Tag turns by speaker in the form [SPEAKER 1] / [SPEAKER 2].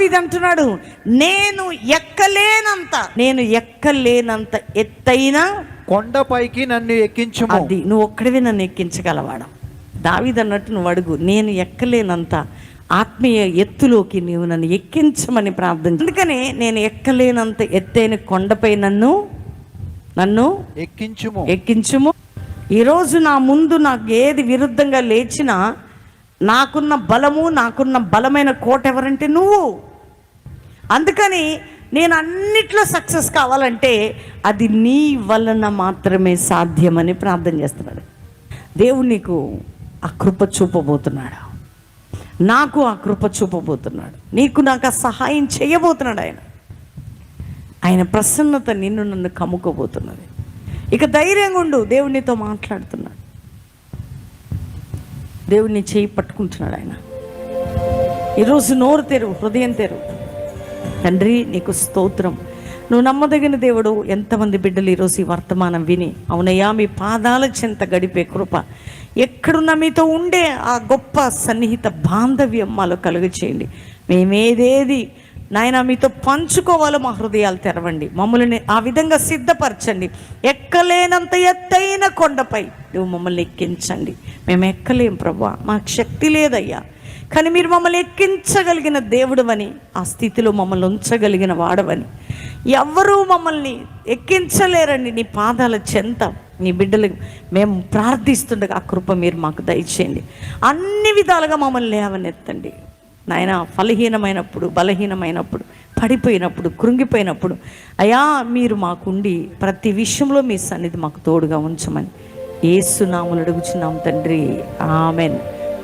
[SPEAKER 1] దావీదు అంటున్నాడు నేను ఎక్కలేనంత నేను ఎక్కలేనంత ఎత్తైన
[SPEAKER 2] కొండపైకి నన్ను ఎక్కించుము.
[SPEAKER 1] అది నువ్వు ఒక్కడివే నన్ను ఎక్కించగలవాడు? దావీదు అన్నట్టు నువ్వు అడుగు నేను ఎక్కలేనంత ఆత్మీయ ఎత్తులోకి నీవు నన్ను ఎక్కించమని ప్రార్థన. అందుకనే నేను ఎక్కలేనంత ఎత్తైన కొండపై నన్ను నన్ను
[SPEAKER 2] ఎక్కించుము.
[SPEAKER 1] ఎక్కించుము. ఈరోజు నా ముందు నాకు ఏది విరుద్ధంగా లేచినా నాకున్న బలము నాకున్న బలమైన కోట ఎవరంటే నువ్వు. అందుకని నేను అన్నిట్లో సక్సెస్ కావాలంటే అది నీ వలన మాత్రమే సాధ్యమని ప్రార్థన చేస్తున్నాడు. దేవుడు నీకు ఆ కృప చూపబోతున్నాడు. నాకు ఆ కృప చూపబోతున్నాడు. నీకు నాకు ఆ సహాయం చేయబోతున్నాడు ఆయన. ఆయన ప్రసన్నత నిన్ను నన్ను కమ్ముకోబోతున్నది ఇక ధైర్యంగా ఉండు దేవునితో మాట్లాడుతున్నాడు. దేవుడిని చేయి పట్టుకుంటున్నాడు ఆయన. ఈరోజు నోరు తెరువు హృదయం తెరువు. తండ్రి నీకు స్తోత్రం. నువ్వు నమ్మదగిన దేవుడు ఎంతమంది బిడ్డలు ఈరోజు ఈ వర్తమానం విని. అవునయ్యా మీ పాదాల చెంత గడిపే కృప. ఎక్కడున్నా మీతో ఉండే ఆ గొప్ప సన్నిహిత బాంధవ్యం మాలో కలుగు చేయండి మేమేదేది నాయన మీతో పంచుకోవాలో మా హృదయాలు తెరవండి. మమ్మల్ని ఆ విధంగా సిద్ధపరచండి. ఎక్కలేనంత ఎత్తైన కొండపై నువ్వు మమ్మల్ని ఎక్కించండి. మేము ఎక్కలేం ప్రభా. మాకు శక్తి లేదయ్యా. కానీ మీరు మమ్మల్ని ఎక్కించగలిగిన దేవుడవని ఆ స్థితిలో మమ్మల్ని ఉంచగలిగిన వాడవని. ఎవ్వరూ మమ్మల్ని ఎక్కించలేరండి నీ పాదాల చెంత నీ బిడ్డలు మేము ప్రార్థిస్తుండగా ఆ కృప మీరు మాకు దయచేయండి. అన్ని విధాలుగా మమ్మల్ని లేవనెత్తండి. నాయన ఫలహీనమైనప్పుడు బలహీనమైనప్పుడు పడిపోయినప్పుడు కృంగిపోయినప్పుడు అయా మీరు మాకుండి ప్రతి విషయంలో మీ సన్నిధి మాకు తోడుగా ఉంచమని. ఏసునాములు అడుగుచున్నాం తండ్రి. ఆమెన్.